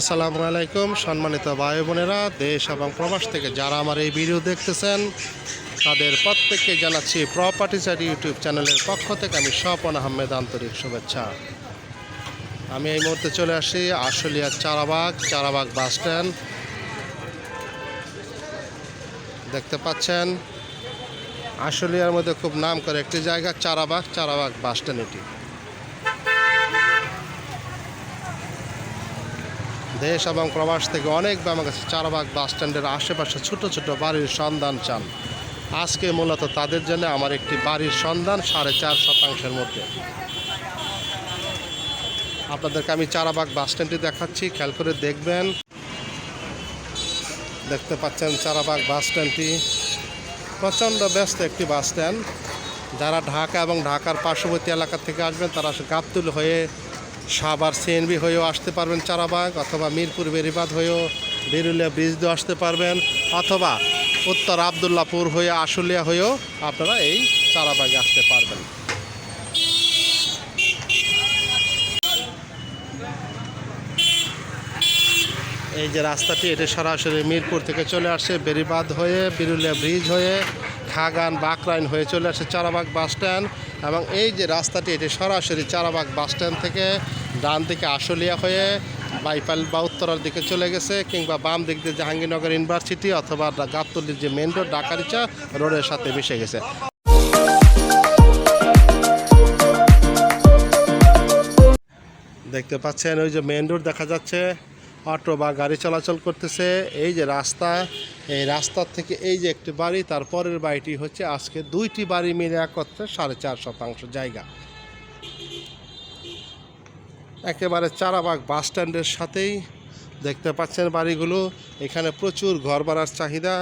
আসসালামু আলাইকুম, সম্মানিত ভাই বোনেরা, দেশ এবং প্রবাস থেকে যারা আমার এই ভিডিও দেখতেছেন, তাদের প্রত্যেককে জানাচ্ছি প্রপার্টি সাইড ইউটিউব চ্যানেলের পক্ষ থেকে আমি স্বপন আহমেদ আন্তরিক শুভেচ্ছা। আমি এই মুহূর্তে চলে আসি আশুলিয়ার চারাবাগ চারাবাগ বাস স্ট্যান্ড। দেখতে পাচ্ছেন, আশুলিয়ার মধ্যে খুব নাম করে একটি জায়গা, চারাবাগ চারাবাগ বাস স্ট্যান্ড এটি। দেশ এবং প্রবাস থেকে অনেক আমার কাছে চারবাগ বাস স্ট্যান্ডের আশেপাশে ছোট ছোট বাড়ির সন্ধান চান। আজকে মূলত তাদের জন্য আমার একটি বাড়ির সন্ধান সাড়ে চার শতাংশের মধ্যে। আপনাদেরকে আমি চারাবাগ বাস স্ট্যান্ডটি দেখাচ্ছি, খেয়াল করে দেখবেন। দেখতে পাচ্ছেন চারাবাগ বাস স্ট্যান্ডটি। প্রচণ্ড ব্যস্ত একটি বাস স্ট্যান্ড। যারা ঢাকা এবং ঢাকার পার্শ্ববর্তী এলাকা থেকে আসবেন, তারা গাবতুল হয়ে সাবার সিএনবি হয়েও আসতে পারবেন চারাবাগ অথবা মিরপুর বেরিবাদ হয়েও বেরুলিয়া ব্রিজ দিয়ে আসতে পারবেন অথবা উত্তর আবদুল্লাপুর হয়ে আশুলিয়া হয়েও আপনারা এই চারাবাগে আসতে পারবেন। এই যে রাস্তাটি, এটি সরাসরি মিরপুর থেকে চলে আসছে বেরিবাদ হয়ে, বিরুলিয়া ব্রিজ হয়ে, খাগান, বাকরাইন হয়ে চলে আসে চারাবাগ বাস স্ট্যান্ড এবং এই যে রাস্তাটি, এটি সরাসরি চারাবাগ বাস স্ট্যান্ড থেকে ডান দিকে আশুলিয়া হয়ে বাইপাল বা উত্তরার দিকে চলে গেছে কিংবা বাম দিক দিয়ে জাহাঙ্গীরনগর ইউনিভার্সিটি অথবা গাবতলির যে মেন রোড, ডাকারিচা রোডের সাথে মিশে গেছে। দেখতে পাচ্ছেন, ওই যে মেন রোড দেখা যাচ্ছে। অটো বা গাড়ি চলাচল করতেছে। এই যে রাস্তা, এই রাস্তার থেকে এই যে একটি বাড়ি, তার পরের বাড়িটি হচ্ছে আজকে দুইটি বাড়ি মিলে একত্রে সাড়ে চার শতাংশ জায়গা। একেবারে চারাবাগ বাস স্ট্যান্ডের সাথেই দেখতে পাচ্ছেন বাড়িগুলো। এখানে প্রচুর ঘর বাড়ার চাহিদা।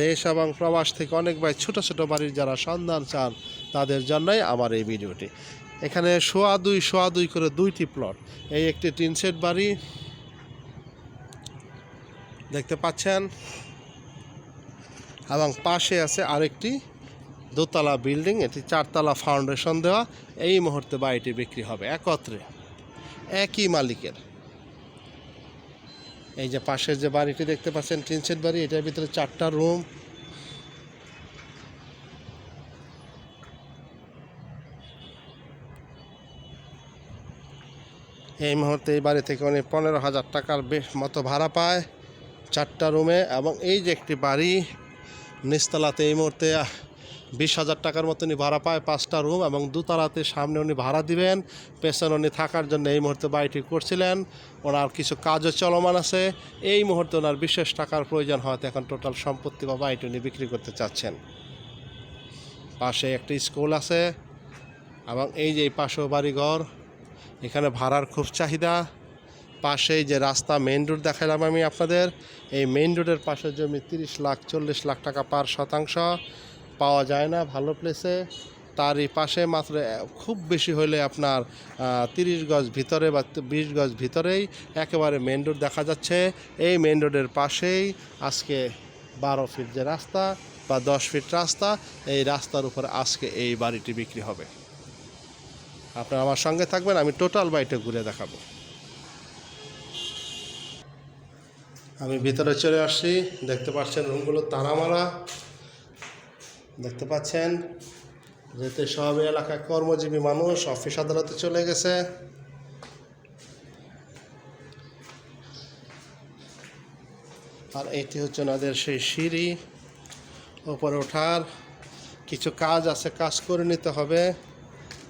দেশ এবং প্রবাস থেকে অনেক ভাই ছোটো ছোট বাড়ির যারা সন্ধান চান, তাদের জন্যই আমার এই ভিডিওটি। এখানে সোয়া দুই সোয়া দুই করে দুইটি প্লট এই একটি টিন সেট বাড়ি দেখতে পাচ্ছেন? এবং পাশে আছে আরেকটি দোতলা বিল্ডিং, এটি চারতলা ফাউন্ডেশন দেওয়া। এই মুহূর্তে বাড়িটি বিক্রি হবে একত্রে, একই মালিকের। এই যে পাশের যে বাড়িটি দেখতে পাচ্ছেন টিনসেট বাড়ি, এটার ভিতরে চারটা রুম। এই মুহূর্তে এই বাড়ি থেকে উনি পনেরো হাজার টাকার বেশ মতো ভাড়া পায়। চারটা রুমে এবং এই যে একটি বাড়ি, নিচতলাতে এই মুহূর্তে বিশ হাজার টাকার মতো উনি ভাড়া পায় পাঁচটা রুম এবং দুতলাতে সামনে উনি ভাড়া দিবেন। পেছনে উনি থাকার জন্য এই মুহূর্তে বাড়িটি করছিলেন। ওনার কিছু কাজও চলমান আছে। এই মুহূর্তে ওনার বিশেষ টাকার প্রয়োজন হওয়াতে এখন টোটাল সম্পত্তি বা বাড়িটি উনি বিক্রি করতে চাচ্ছেন। পাশে একটি স্কুল আছে এবং এই যে পাশেও বাড়িঘর, এখানে ভাড়ার খুব চাহিদা। পাশেই যে রাস্তা মেইন রোড দেখালাম আমি আপনাদের, এই মেইন রোডের পাশের জমি তিরিশ লাখ, চল্লিশ লাখ টাকা পার শতাংশ পাওয়া যায় না ভালো প্লেসে তারই পাশে মাত্র খুব বেশি হলে আপনার তিরিশ গজ ভিতরে বা বিশ গজ ভিতরেই একেবারে মেইন রোড দেখা যাচ্ছে। এই মেইন রোডের পাশেই আজকে বারো ফিট যে রাস্তা বা দশ ফিট রাস্তা, এই রাস্তার উপর আজকে এই বাড়িটি বিক্রি হবে। আপনারা আমার সঙ্গে থাকবেন, আমি টোটাল বাড়িটা ঘুরে দেখাবো। আমি ভিতরে চলে আসছি। দেখতে পাচ্ছেন রুমগুলো তারামারা। দেখতে পাচ্ছেন? যেতে সব এলাকায় কর্মজীবী মানুষ, অফিস আদালতে চলে গেছে। আর এটি হচ্ছে ওনাদের সেই সিঁড়ি। ওপরে ওঠার কিছু কাজ আছে, কাজ করে নিতে হবে।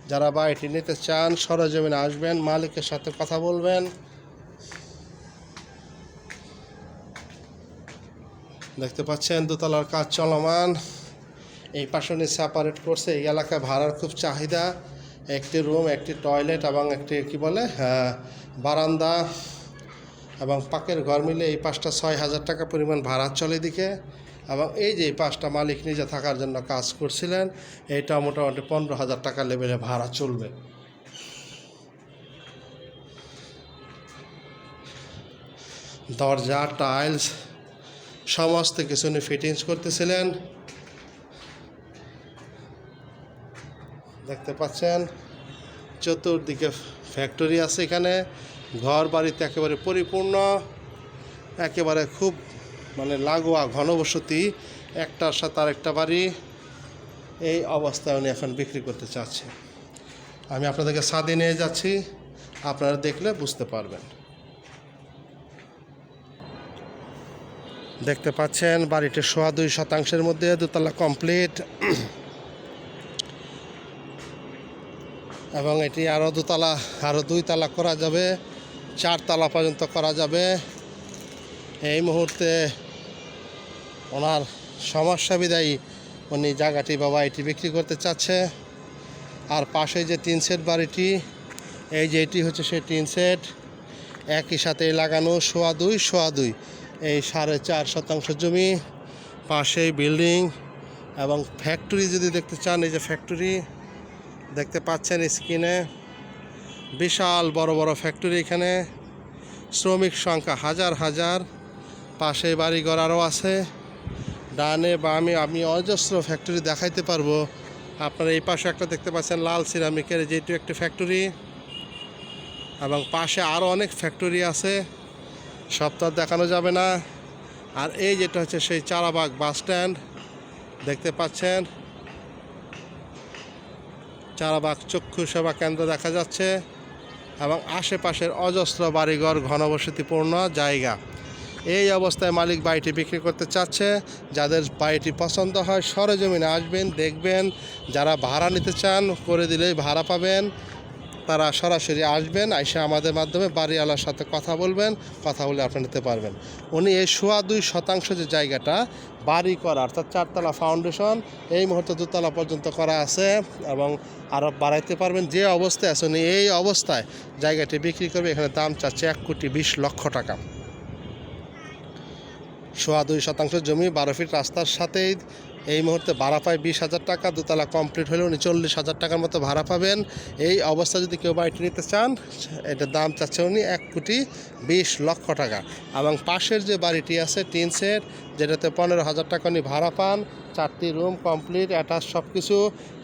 যারা বাড়িটি নিতে চান, সরজমিনে আসবেন, মালিকের সাথে কথা বলবেন। দেখতে পাচ্ছেন দোতলার কাজ চলমান। এই পাশে সেপারেট করছে এই এলাকায় ভাড়ার খুব চাহিদা। একটি রুম একটি টয়লেট এবং একটি কি বলে হ্যাঁ, বারান্দা এবং পাকের ঘর মিলে এই পাশটা ছয় হাজার টাকা পরিমাণ ভাড়া চলে দিকে এবং এই যে পাঁচটা মালিক নিজে থাকার জন্য কাজ করছিলেন এইটা মোটামুটি পনেরো হাজার টাকা লেভেলে ভাড়া চলবে। দরজা টাইলস সমস্ত কিছু উনি ফিটিংস করতেছিলেন। দেখতে পাচ্ছেন, চতুর্দিকে ফ্যাক্টরি আছে এখানে, ঘর বাড়িতে একেবারে পরিপূর্ণ, একেবারে খুব মানে লাগোয়া ঘনবসতি, একটার সাথে আরেকটা বাড়ি, এই অবস্থায় উনি এখন বিক্রি করতে চাচ্ছে। আমি আপনাদেরকে সাদে নিয়ে যাচ্ছি, আপনারা দেখলে বুঝতে পারবেন। দেখতে পাচ্ছেন, বাড়িটি সোয়া দুই শতাংশের মধ্যে দোতলা কমপ্লিট এবং এটি আরও দুতলা আরও দুই তালা করা যাবে, চার তালা পর্যন্ত করা যাবে। এই মুহূর্তে ওনার সমস্যা বিদায়ী উনি জায়গাটি বাবা এটি বিক্রি করতে চাচ্ছে। আর পাশে যে টিন সেট বাড়িটি, এই যে এটি হচ্ছে সেই টিন সেট, একই সাথে লাগানো সোয়া দুই সোয়া দুই। এই সাড়ে চার শতাংশ জমি পাশেই বিল্ডিং এবং ফ্যাক্টরি যদি দেখতে চান, এই যে ফ্যাক্টরি দেখতে পাচ্ছেন স্ক্রিনে, বিশাল বড় বড় ফ্যাক্টরি এখানে, শ্রমিক সংখ্যা হাজার হাজার, পাশে বাড়িঘর আরও আছে। ডানে বামে আমি অজস্র ফ্যাক্টরি দেখাইতে পারব। আপনারা এই পাশে একটা দেখতে পাচ্ছেন লাল সিরামিকের যেটি একটি ফ্যাক্টরি, এবং পাশে আরও অনেক ফ্যাক্টরি আছে। আর দেখানো যাবে না। আর এই যেটা হচ্ছে সেই চারাবাগ বাস স্ট্যান্ড, দেখতে পাচ্ছেন? চারাবাগ চক্ষু সেবা কেন্দ্র দেখা যাচ্ছে এবং আশেপাশের অজস্র বাড়িঘর, ঘনবসতিপূর্ণ জায়গা। এই অবস্থায় মালিক বাড়িটি বিক্রি করতে চাচ্ছে। যাদের বাড়িটি পছন্দ হয় সরজমিনে আসবেন, দেখবেন। যারা ভাড়া নিতে চান, করে দিলেই ভাড়া পাবেন। তারা সরাসরি আসবেন এসে আমাদের মাধ্যমে বাড়িওয়ালার সাথে কথা বলবেন, কথা বলে আপনি নিতে পারবেন। উনি এই সোয়া দুই শতাংশ যে জায়গাটা, বাড়ি করা, অর্থাৎ চারতলা ফাউন্ডেশন, এই মুহূর্তে দুতলা পর্যন্ত করা আছে এবং আরও বাড়াইতে পারবেন। যে অবস্থায় আছে উনি এই অবস্থায় জায়গাটি বিক্রি করবে, এখানে দাম চাচ্ছে এক কোটি বিশ লক্ষ টাকা। সোয়া দুই শতাংশ জমি বারো ফিট রাস্তার সাথেই এই মুহূর্তে ভাড়া পায় বিশ হাজার টাকা, দোতলা কমপ্লিট হলে উনি চল্লিশ হাজার টাকার মতো ভাড়া পাবেন। এই অবস্থা যদি কেউ বাড়িটি নিতে চান, এটার দাম চাচ্ছে উনি এক কোটি বিশ লক্ষ টাকা। এবং পাশের যে বাড়িটি আছে টিন সেট যেটাতে পনেরো হাজার টাকা উনি ভাড়া পান চারটি রুম কমপ্লিট, অ্যাটাচ সব কিছু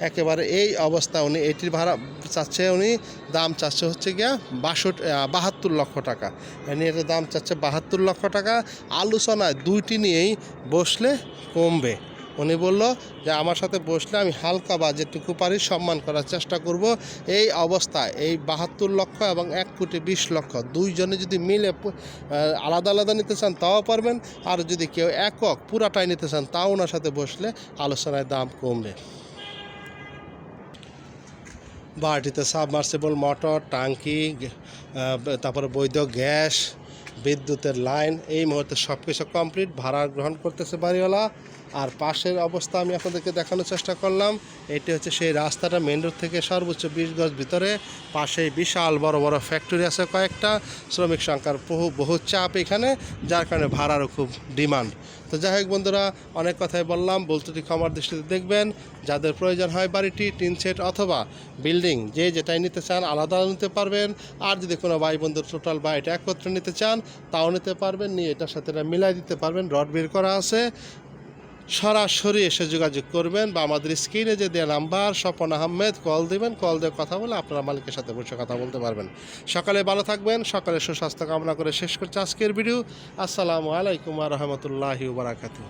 একেবারে এই অবস্থা উনি, এটির ভাড়া চাচ্ছে উনি, দাম চাচ্ছে হচ্ছে গিয়া বাষট্টি বাহাত্তর লক্ষ টাকা। এনে এটার দাম চাচ্ছে বাহাত্তর লক্ষ টাকা। আলোচনায় দুইটি নিয়েই বসলে কমবে। উনি বলল যে, আমার সাথে বসলে আমি হালকা বা যেটুকু পারি সম্মান করার চেষ্টা করব। এই অবস্থায় এই বাহাত্তর লক্ষ এবং এক কোটি বিশ লক্ষ দুইজনে যদি মিলে আলাদা আলাদা নিতে চান তাও পারবেন। আর যদি কেউ একক পুরাটাই নিতে চান তাও ওনার সাথে বসলে আলোচনায় দাম কমবে। বাড়িটিতে সাবমার্সিবল মোটর টাঙ্কি তারপরে বৈধ গ্যাস বিদ্যুতের লাইন, এই মুহূর্তে সব কিছু কমপ্লিট, ভাড়া গ্রহণ করতেছে বাড়িওয়ালা। আর পাশের অবস্থা আমি আপনাদেরকে দেখানোর চেষ্টা করলাম। এটি হচ্ছে সেই রাস্তাটা মেন রোড থেকে সর্বোচ্চ বিশ গজ ভিতরে। পাশেই বিশাল বড় বড় ফ্যাক্টরি আছে কয়েকটা। শ্রমিক সংখ্যার বহু বহু চাপ এখানে, যার কারণে ভাড়ারও খুব ডিমান্ড। তো যাই হোক বন্ধুরা, অনেক কথাই বললাম বলতুটি ক্ষমার দৃষ্টিতে দেখবেন। যাদের প্রয়োজন হয় বাড়িটি, টিন সেট অথবা বিল্ডিং, যে যেটাই নিতে চান, আলাদা নিতে পারবেন। আর যদি কোনো ভাই বন্ধুর টোটাল বাড়িটা একত্রে নিতে চান তাও নিতে পারবেন, নিয়ে এটার সাথে এটা মিলাই দিতে পারবেন, রড বের করা আছে। সরাসরি এসে যোগাযোগ করবেন বা আমাদের স্ক্রিনে যে দেওয়া নাম্বার, স্বপন আহমেদ, কল দেবেন, কল দিয়ে কথা বলে আপনারা মালিকের সাথে বসে কথা বলতে পারবেন। সকালে ভালো থাকবেন, সকালে সুস্বাস্থ্য কামনা করে শেষ করছে আজকের ভিডিও। আসসালামু আলাইকুম রহমতুল্লাহি বারাকাতু